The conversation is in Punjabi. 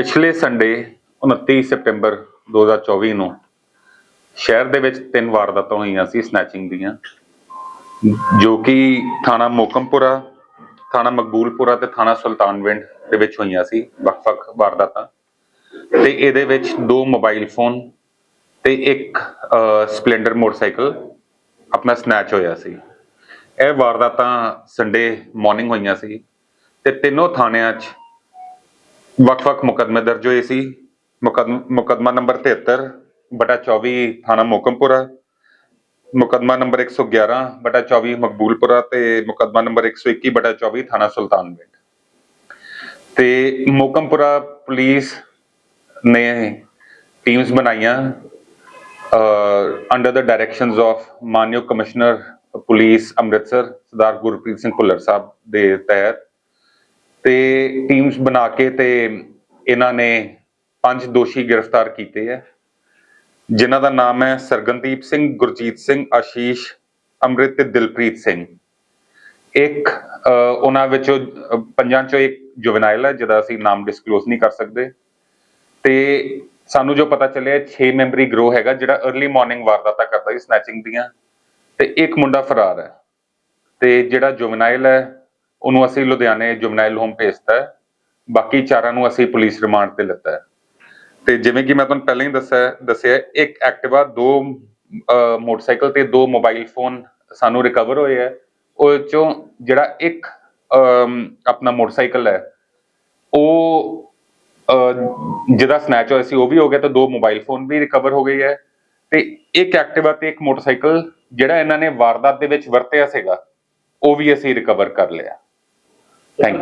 ਪਿਛਲੇ ਸੰਡੇ 29 ਸਤੰਬਰ 2024 ਨੂੰ ਸ਼ਹਿਰ ਦੇ ਵਿੱਚ ਤਿੰਨ ਵਾਰਦਾਤਾਂ ਹੋਈਆਂ ਸੀ ਸਨੈਚਿੰਗ ਦੀਆਂ, ਜੋ ਕਿ ਥਾਣਾ ਮੋਕਮਪੁਰਾ, ਥਾਣਾ ਮਕਬੂਲਪੁਰਾ ਤੇ ਥਾਣਾ ਸੁਲਤਾਨਵਿੰਡ ਦੇ ਵਿੱਚ ਹੋਈਆਂ ਸੀ, ਵੱਖ-ਵੱਖ ਵਾਰਦਾਤਾਂ। ਤੇ ਇਹਦੇ ਵਿੱਚ ਦੋ ਮੋਬਾਈਲ ਫੋਨ ਤੇ ਇੱਕ ਸਪਲੈਂਡਰ ਮੋਟਰਸਾਈਕਲ ਆਪਣਾ ਸਨੈਚ ਹੋਇਆ ਸੀ। ਇਹ ਵਾਰਦਾਤਾਂ ਸੰਡੇ ਮਾਰਨਿੰਗ ਹੋਈਆਂ ਸੀ ਤੇ ਤਿੰਨੋਂ ਥਾਣਿਆਂ 'ਚ ਵੱਖ-ਵੱਖ ਮੁਕੱਦਮੇ ਦਰਜ ਹੋਏ ਸੀ। ਮੁਕੱਦਮ- ਮੁਕੱਦਮਾ ਨੰਬਰ 73 ਬਟਾ 24 ਥਾਣਾ ਮੋਕਮਪੁਰਾ ਮੁਕੱਦਮਾ ਨੰਬਰ 111 ਬਟਾ 24 ਮਕਬੂਲਪੁਰਾ ਤੇ ਮੁਕੱਦਮਾ ਨੰਬਰ 121 ਬਟਾ 24 ਥਾਣਾ ਸੁਲਤਾਨਵਿੰਡ। ਤੇ ਮੋਕਮਪੁਰਾ ਪੁਲਿਸ ਨੇ ਟੀਮਸ ਬਣਾਈਆਂ ਅੰਡਰ ਦ ਡਾਇਰੈਕਸ਼ਨਸ ਆਫ ਮਾਨਯੋਗ ਕਮਿਸ਼ਨਰ ਪੁਲਿਸ ਅੰਮ੍ਰਿਤਸਰ, ਸਰਦਾਰ ਗੁਰਪ੍ਰੀਤ ਸਿੰਘ ਭੁੱਲਰ ਸਾਹਿਬ ਦੇ ਤਹਿਤ ਤੇ ਟੀਮਸ ਬਣਾ ਕੇ ਤੇ ਇਹਨਾਂ ਨੇ ਪੰਜ ਦੋਸ਼ੀ ਗ੍ਰਿਫਤਾਰ ਕੀਤੇ ਹੈ ਜਿਨ੍ਹਾਂ ਦਾ ਨਾਮ ਹੈ ਸਰਗਨਦੀਪ ਸਿੰਘ, ਗੁਰਜੀਤ ਸਿੰਘ, ਆਸ਼ੀਸ਼, ਅੰਮ੍ਰਿਤ ਤੇ ਦਿਲਪ੍ਰੀਤ ਸਿੰਘ। ਇੱਕ ਉਹਨਾਂ ਵਿੱਚੋਂ ਪੰਜਾਂ ਚੋਂ ਇੱਕ ਜੁਵਨਾਈਲ ਹੈ, ਜਿਹਦਾ ਅਸੀਂ ਨਾਮ ਡਿਸਕਲੋਜ਼ ਨਹੀਂ ਕਰ ਸਕਦੇ। ਤੇ ਸਾਨੂੰ ਜੋ ਪਤਾ ਚੱਲਿਆ 6 ਮੈਂਬਰੀ ਗਰੋਹ ਹੈਗਾ, ਜਿਹੜਾ अर्ਲੀ ਮਾਰਨਿੰਗ ਵਾਰਦਾਤਾਂ ਕਰਦਾ ਸੀ ਸਨੈਚਿੰਗ ਦੀਆਂ। ਤੇ ਇੱਕ ਮੁੰਡਾ ਫਰਾਰ ਹੈ। ਤੇ ਜਿਹੜਾ ਜੁਵਨਾਈਲ ਹੈ ਉਹਨੂੰ ਅਸੀਂ ਲੁਧਿਆਣੇ ਜੁਵਨਾਈਲ ਹੋਮ ਭੇਜਤਾ ਹੈ। ਬਾਕੀ ਚਾਰਾਂ ਨੂੰ ਅਸੀਂ ਪੁਲਿਸ ਰਿਮਾਂਡ ਤੇ ਲਿੱਤਾ ਹੈ। ਤੇ ਜਿਵੇਂ ਕਿ ਮੈਂ ਤੁਹਾਨੂੰ ਪਹਿਲਾਂ ਹੀ ਦੱਸਿਆ ਦੱਸਿਆ, ਇੱਕ ਐਕਟਿਵਾ, ਦੋ ਮੋਟਰਸਾਈਕਲ ਤੇ ਦੋ ਮੋਬਾਈਲ ਫੋਨ ਸਾਨੂੰ ਰਿਕਵਰ ਹੋਏ ਹੈ। ਉਹ ਚੋਂ ਜਿਹੜਾ ਇੱਕ ਆਪਣਾ ਮੋਟਰਸਾਈਕਲ ਹੈ, ਉਹ ਜਿਹਦਾ ਸਨੈਚ ਹੋਇਆ ਸੀ, ਉਹ ਵੀ ਹੋ ਗਿਆ ਤੇ ਦੋ ਮੋਬਾਈਲ ਫੋਨ ਵੀ ਰਿਕਵਰ ਹੋ ਗਏ ਹੈ। ਤੇ ਇੱਕ ਐਕਟਿਵਾ ਤੇ ਇੱਕ ਮੋਟਰਸਾਈਕਲ ਜਿਹੜਾ ਇਹਨਾਂ ਨੇ ਵਾਰਦਾਤ ਦੇ ਵਿੱਚ ਵਰਤਿਆ ਸੀਗਾ, ਉਹ ਵੀ ਅਸੀਂ ਰਿਕਵਰ ਕਰ ਲਿਆ। Thank you.